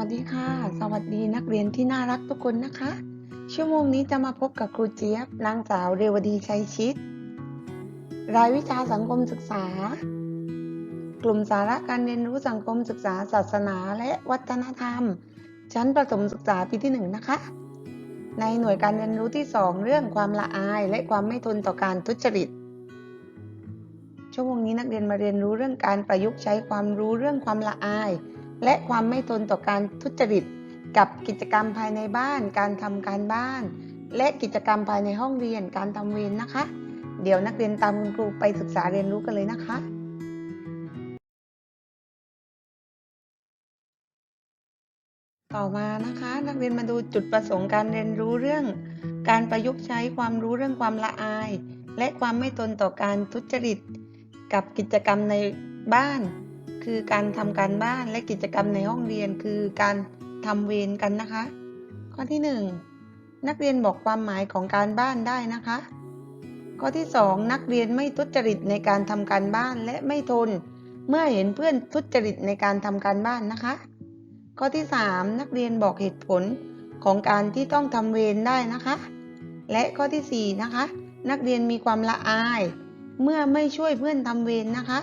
วัสดีค่ะ สวัสดีนักเรียนที่น่ารักทุกคนนะคะ ชั่วโมงนี้จะมาพบกับครูเจี๊ยบนางสาวเรวดีชัยชิตรายวิชาสังคมศึกษา กลุ่มสาระการเรียนรู้สังคมศึกษาศาสนาและวัฒนธรรม ชั้นประถมศึกษาปีที่หนึ่งนะคะ ในหน่วยการเรียนรู้ที่ 2 เรื่องความละอายและความไม่ทนต่อการทุจริตชั่วโมงนี้นักเรียนมาเรียนรู้เรื่องการประยุกต์ใช้ความรู้เรื่องความละอาย และความไม่ทนต่อการทุจริต กับกิจกรรมภายในบ้าน การทำการบ้าน และกิจกรรมภายในห้องเรียนการทำเวรนะคะ เดี๋ยวนักเรียนตามคุณครูไปศึกษาเรียนรู้กันเลยนะคะต่อมานะคะนักเรียนมาดูจุดประสงค์การเรียนรู้เรื่อง การประยุกต์ใช้ความรู้เรื่องความละอาย และความไม่ทนต่อการทุจริต กับกิจกรรมในบ้าน คือการทำการบ้านและกิจกรรมในห้องเรียนคือการทำเวรกันนะคะ ข้อที่ 1 นักเรียนบอกความหมายของการบ้านได้นะคะ ข้อที่ 2 นักเรียนไม่ทุจริตในการทำการบ้านและไม่ทน เมื่อเห็นเพื่อนทุจริตในการทำการบ้านนะคะ ข้อที่ 3 นักเรียนบอกเหตุผลของการที่ต้องทำเวรได้นะคะ และข้อที่ 4 นะคะ นักเรียนมีความละอาย เมื่อไม่ช่วยเพื่อนทำเวรนะคะ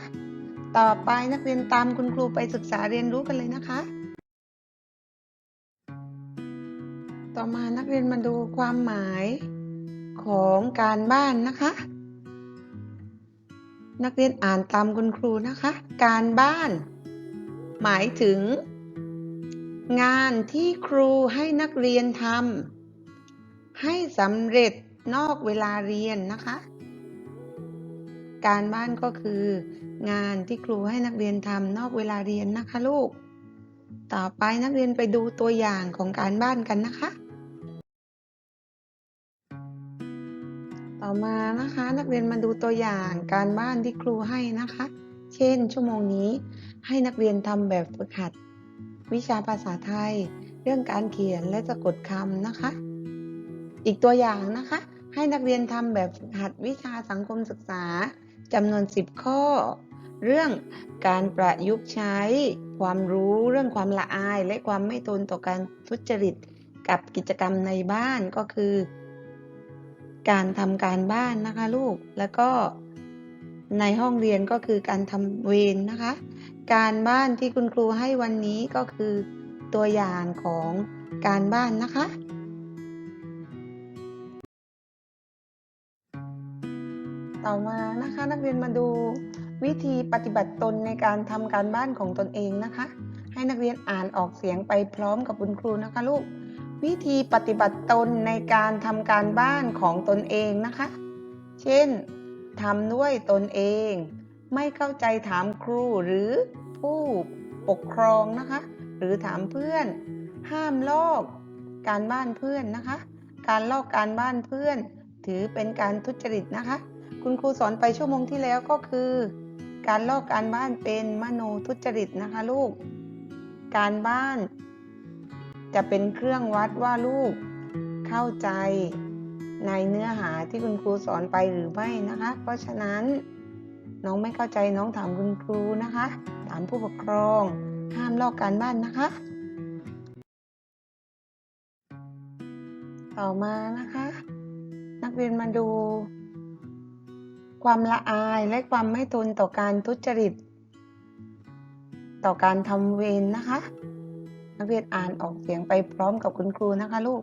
ต่อไปนักเรียนตามคุณครูไปศึกษาเรียนรู้กันเลยนะคะ ต่อมานักเรียนมาดูความหมายของการบ้านนะคะ นักเรียนอ่านตามคุณครูนะคะ การบ้าน หมายถึง งานที่ครูให้นักเรียนทำให้สำเร็จนอกเวลาเรียนนะคะ การบ้านก็คือ งานที่ครูให้นักเรียนทำนอกเวลาเรียนนะคะลูก ต่อไปนักเรียนไปดูตัวอย่างของการบ้านกันนะคะ ต่อมานะคะนักเรียนมาดูตัวอย่างการบ้านที่ครูให้นะคะ เช่น ชั่วโมงนี้ให้นักเรียนทำแบบฝึกหัด วิชาภาษาไทย เรื่องการเขียนและสะกดคำนะคะ อีกตัวอย่างนะคะให้นักเรียนทำแบบฝึกหัดวิชาสังคมศึกษา จำนวน 10 ข้อ เรื่องการประยุกต์ใช้ ความรู้เรื่องความละอาย และความไม่ทนต่อการทุจริตกับกิจกรรมในบ้านก็คือ การทำการบ้านนะคะลูกแล้วก็ในห้องเรียนก็คือการทำเวรนะคะ การบ้านที่คุณครูให้วันนี้ก็คือตัวอย่างของการบ้านนะคะ ต่อมานะคะนักเรียนมาดูวิธีปฏิบัติตนในการทำการบ้านของตนเองนะคะ ให้นักเรียนอ่านออกเสียงไปพร้อมกับคุณครูนะคะลูก วิธีปฏิบัติตนในการทำการบ้านของตนเองนะคะ เช่นทำด้วยตนเอง ไม่เข้าใจถามครูหรือผู้ปกครองนะคะ หรือถามเพื่อน ห้ามลอกการบ้านเพื่อนนะคะ การลอกการบ้านเพื่อน ถือเป็นการทุจริตนะคะ คุณครูสอนไปชั่วโมงที่แล้วก็คือ การลอกการบ้านเป็นมโนทุจริตนะคะลูก การบ้าน จะเป็นเครื่องวัดว่าลูกเข้าใจในเนื้อหาที่คุณครูสอนไปหรือไม่นะคะ เพราะฉะนั้นน้องไม่เข้าใจน้องถามคุณครูนะคะ ถามผู้ปกครอง ห้ามลอกการบ้านนะคะ ต่อมานะคะ นักเรียนมาดู ความละอายและความไม่ทนต่อการทุจริต ต่อการทำเวรนะคะ นักเรียนอ่านออกเสียงไปพร้อมกับคุณครูนะคะลูก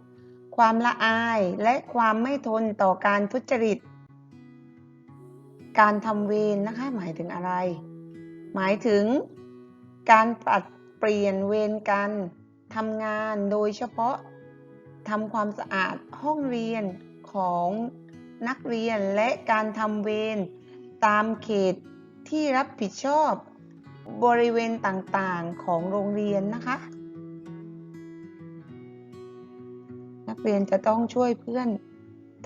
ความละอายและความไม่ทนต่อการทุจริต การทำเวรนะคะ หมายถึงอะไร หมายถึง การปรับเปลี่ยนเวรกันทำงานโดยเฉพาะทำความสะอาดห้องเรียนของ นักเรียนและการทำเวรตามเขตที่รับผิดชอบบริเวณต่างๆของโรงเรียนนะคะ นักเรียนจะต้องช่วยเพื่อน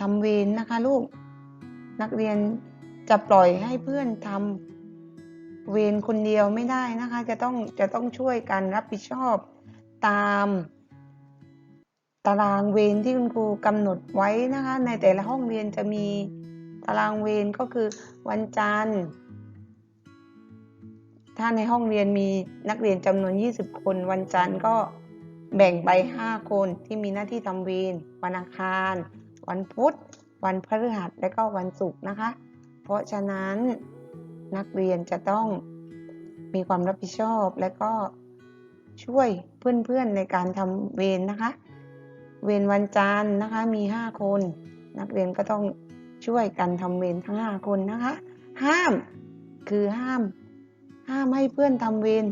ทำเวรนะคะลูก นักเรียนจะปล่อยให้เพื่อนทำเวรคนเดียวไม่ได้นะคะ จะต้องจะต้องช่วยกันรับผิดชอบตาม ตารางเวรที่คุณครูกำหนดไว้นะคะ ในแต่ละห้องเรียนจะมีตารางเวรก็คือวันจันทร์ ถ้าในห้องเรียนมีนักเรียนจำนวน 20 คน วันจันทร์ก็แบ่งไป 5 คนที่มีหน้าที่ทำเวรวันอังคาร วันพุธ วันพฤหัสและก็วันศุกร์นะคะ เพราะฉะนั้นนักเรียนจะต้องมีความรับผิดชอบและก็ช่วยเพื่อนๆในการทำเวรนะคะ เวรวันจันทร์นะคะมี 5 คน นักเรียนก็ต้องช่วยกันทำเวรทั้ง 5 คนนะคะ ห้ามคือห้าม ห้ามให้เพื่อนทำเวร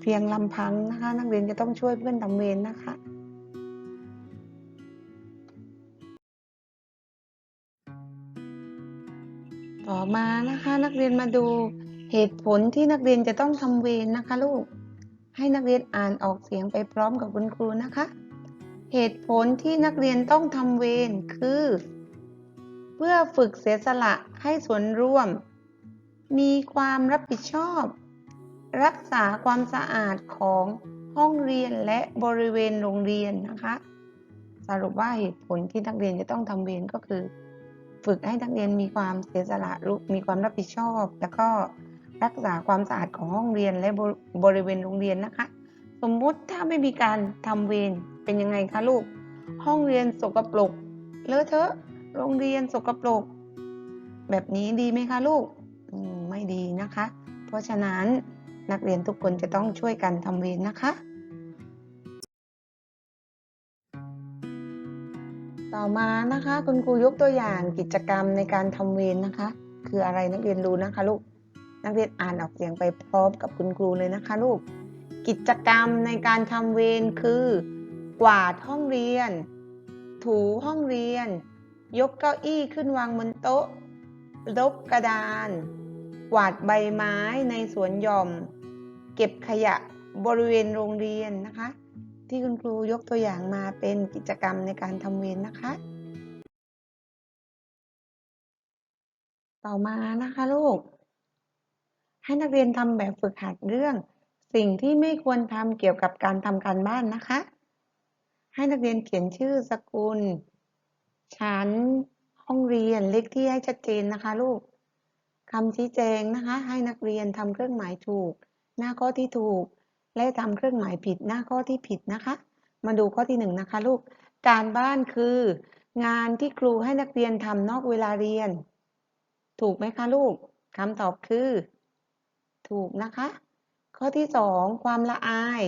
เพียงลำพังนะคะ นักเรียนจะต้องช่วยเพื่อนทำเวรนะคะต่อมานะคะนักเรียนมาดูเหตุผลที่นักเรียนจะต้องทำเวรนะคะลูก ให้นักเรียนอ่านออกเสียงไปพร้อมกับคุณครูนะคะ เหตุผลที่นักเรียนต้องทำเวรคือ เพื่อฝึกเสียสละให้ส่วนร่วม มีความรับผิดชอบ รักษาความสะอาดของห้องเรียนและบริเวณโรงเรียนนะคะ สรุปว่าเหตุผลที่นักเรียนจะต้องทำเวรก็คือ ฝึกให้นักเรียนมีความเสียสละมีความรับผิดชอบ แล้วก็ รักษาความสะอาดของห้องเรียนและบริเวณโรงเรียนนะคะ สมมุติถ้าไม่มีการทำเวรเป็นยังไงคะลูก ห้องเรียนสกปรกเลอะเทอะ โรงเรียนสกปรกแบบนี้ดีไหมคะลูกมไม่ดีนะคะ เพราะฉะนั้นนักเรียนทุกคนจะต้องช่วยกันทำเวรนะคะ ต่อมานะคะคุณครูยกตัวอย่างกิจกรรมในการทำเวรนะคะ คืออะไรนักเรียนรู้นะคะลูก นักเรียนอ่านออกเสียงไปพร้อมกับคุณครูเลยนะคะลูก กิจกรรมในการทำเวรคือ กวาดห้องเรียน ถูห้องเรียน ยกเก้าอี้ขึ้นวางบนโต๊ะลบกระดาน กวาดใบไม้ในสวนหย่อม เก็บขยะบริเวณโรงเรียนนะคะ ที่คุณครูยกตัวอย่างมาเป็นกิจกรรมในการทำเวรนะคะ ต่อมานะคะลูก ให้นักเรียนทำแบบฝึกหัดเรื่อง สิ่งที่ไม่ควรทำเกี่ยวกับการทำการบ้านนะคะ ให้นักเรียนเขียนชื่อสกุล ชั้น ห้องเรียนเลขที่ให้ชัดเจนนะคะลูกคำชี้แจงนะคะ ให้นักเรียนทำเครื่องหมายถูก หน้าข้อที่ถูก และทำเครื่องหมายผิดหน้าข้อที่ผิดนะคะ มาดูข้อที่หนึ่งนะคะลูกการบ้านคือ งานที่ครูให้นักเรียนทำนอกเวลาเรียน ถูกไหมคะลูกคำตอบคือ ถูกนะคะ ข้อที่สองความละอาย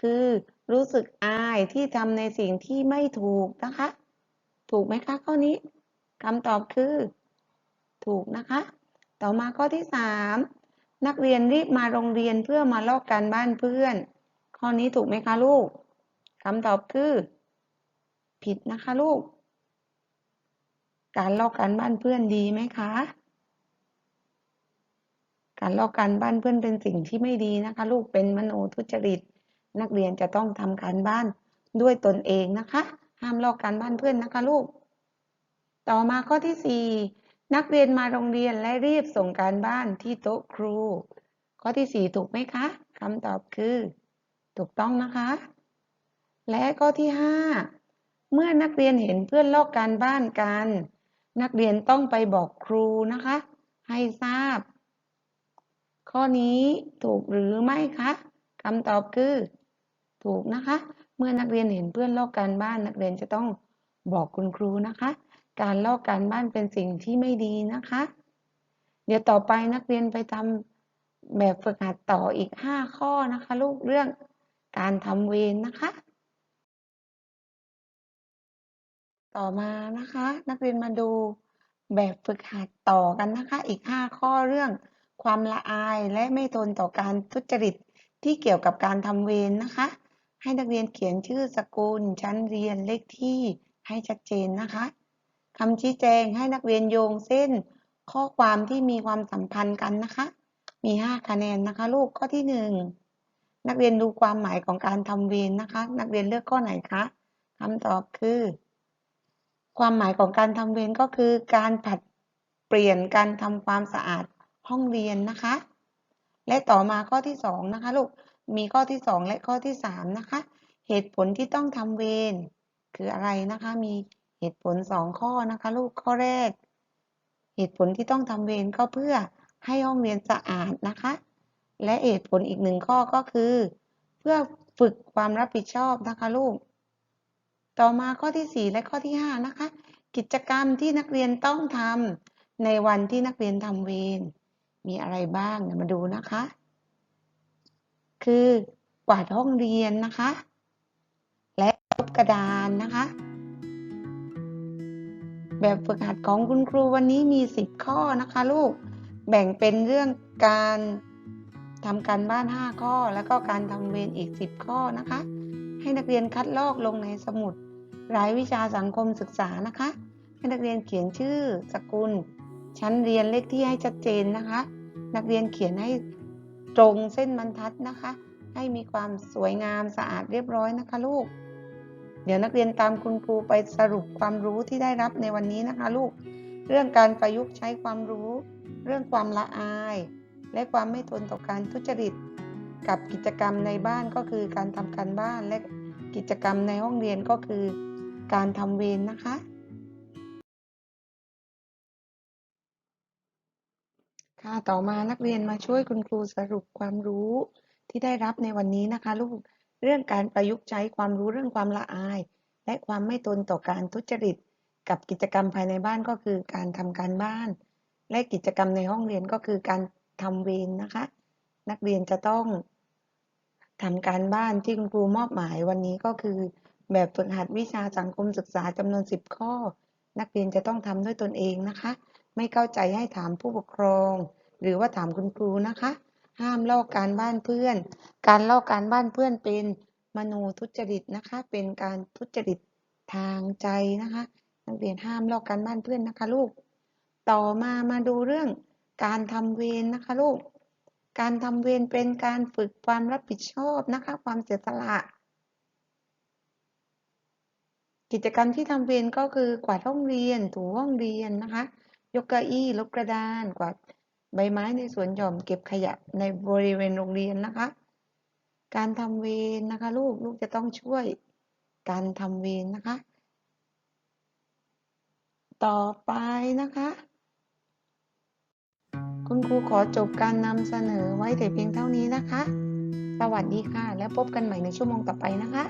คือรู้สึกอายที่ทำในสิ่งที่ไม่ถูกนะคะ ถูกไหมคะข้อนี้คำตอบคือ ถูกนะคะ ต่อมาข้อที่สามนักเรียนรีบมาโรงเรียนเพื่อมาลอกการบ้านเพื่อน ข้อนี้ถูกไหมคะลูกคำตอบคือ ผิดนะคะลูก การลอกการบ้านเพื่อนดีไหมคะ การลอกการบ้านเพื่อนเป็นสิ่งที่ไม่ดีนะคะ ลูกเป็นมโนทุจริต นักเรียนจะต้องทำการบ้านด้วยตนเองนะคะ ห้ามลอกการบ้านเพื่อนนะคะลูก ต่อมาข้อที่สี่นักเรียนมาโรงเรียนและรีบส่งการบ้านที่โต๊ะครู ข้อที่สี่ถูกไหมคะคำตอบคือ ถูกต้องนะคะ และข้อที่ห้าเมื่อนักเรียนเห็นเพื่อนลอกการบ้านกัน นักเรียนต้องไปบอกครูนะคะ ให้ทราบ ข้อนี้ถูกหรือไม่คะคำตอบคือ ถูกนะคะ เมื่อนักเรียนเห็นเพื่อนลอกการบ้านนักเรียนจะต้องบอกคุณครูนะคะ การลอกการบ้านเป็นสิ่งที่ไม่ดีนะคะ เดี๋ยวต่อไปนักเรียนไปทำแบบฝึกหัดต่ออีก 5 ข้อนะคะ ลูกเรื่องการทำเวรนะคะ ต่อมานะคะ นักเรียนมาดูแบบฝึกหัดต่อกันนะคะ อีก 5 ข้อเรื่อง ความละอายและไม่ทนต่อการทุจริตที่เกี่ยวกับการทำเวรนะคะ ให้นักเรียนเขียนชื่อสกุล ชั้นเรียนเลขที่ให้ชัดเจนนะคะคำชี้แจงให้นักเรียนโยงเส้น ข้อความที่มีความสัมพันธ์กันนะคะ มี 5 คะแนนนะคะ ลูกข้อที่ 1 นักเรียนดูความหมายของการทำเวรนะคะ นักเรียนเลือกข้อไหนคะคำตอบคือ ความหมายของการทำเวรก็คือการผัดเปลี่ยนการทำความสะอาด ห้องเรียนนะคะ และต่อมาข้อที่สองนะคะลูกมีข้อที่สองและข้อที่สามนะคะ เหตุผลที่ต้องทำเวรคืออะไรนะคะ มีเหตุผลสองข้อนะคะ ลูกข้อแรก เหตุผลที่ต้องทำเวรก็เพื่อให้ห้องเรียนสะอาดนะคะ และเหตุผลอีกหนึ่งข้อก็คือ เพื่อฝึกความรับผิดชอบนะคะลูก ต่อมาข้อที่ 4 และข้อที่ 5 นะคะ กิจกรรมที่นักเรียนต้องทำในวันที่นักเรียนทำเวร มีอะไรบ้างเดี๋ยวมาดูนะคะ คือกวาดห้องเรียนนะคะ และลบกระดานนะคะ แบบฝึกหัดของคุณครูวันนี้มี 10 ข้อนะคะลูก แบ่งเป็นเรื่องการทำการบ้าน 5 ข้อ แล้วก็การทำเวรอีก 10 ข้อนะคะ ให้นักเรียนคัดลอกลงในสมุดรายวิชาสังคมศึกษานะคะ ให้นักเรียนเขียนชื่อสกุล ชั้นเรียนเลขที่ให้ชัดเจนนะคะ นักเรียนเขียนให้ตรงเส้นบรรทัดนะคะ ให้มีความสวยงามสะอาดเรียบร้อยนะคะลูก เดี๋ยวนักเรียนตามคุณครูไปสรุปความรู้ที่ได้รับในวันนี้นะคะลูก เรื่องการประยุกต์ใช้ความรู้ เรื่องความละอาย และความไม่ทนต่อการทุจริต กับกิจกรรมในบ้านก็คือการทำการบ้านและกิจกรรมในห้องเรียนก็คือ การทำเวรนะคะ ค่ะต่อมานักเรียนมาช่วยคุณครูสรุปความรู้ที่ได้รับในวันนี้นะคะลูกเรื่องการประยุกต์ใช้ความรู้เรื่องความละอาย และความไม่ทนต่อการทุจริต กับกิจกรรมภายในบ้านก็คือการทำการบ้าน และกิจกรรมในห้องเรียนก็คือการทำเวรนะคะ นักเรียนจะต้องทำการบ้านที่คุณครูมอบหมายวันนี้ก็คือ แบบฝึกหัดวิชาสังคมศึกษาจำนวน 10 ข้อ นักเรียนจะต้องทำด้วยตนเองนะคะ ไม่เข้าใจให้ถามผู้ปกครอง หรือว่าถามคุณครูนะคะ ห้ามลอกการบ้านเพื่อน การลอกการบ้านเพื่อนเป็นมโนทุจริตนะคะ เป็นการทุจริตทางใจนะคะ นักเรียนห้ามลอกการบ้านเพื่อนนะคะลูก ต่อมามาดูเรื่องการทำเวรนะคะลูก การทำเวรเป็นการฝึกความรับผิดชอบนะคะ ความเสียสละกิจกรรมที่ทำเวรก็คือกวาดห้องเรียนถูห้องเรียนนะคะ ยกเก้าอี้ลบกระดานกวาดใบไม้ในสวนหย่อมเก็บขยะในบริเวณโรงเรียนนะคะ การทำเวรนะคะ ลูกลูกจะต้องช่วยการทำเวรนะคะ ต่อไปนะคะ คุณครูขอจบการนำเสนอไว้แต่เพียงเท่านี้นะคะ สวัสดีค่ะ แล้วพบกันใหม่ในชั่วโมงต่อไปนะคะ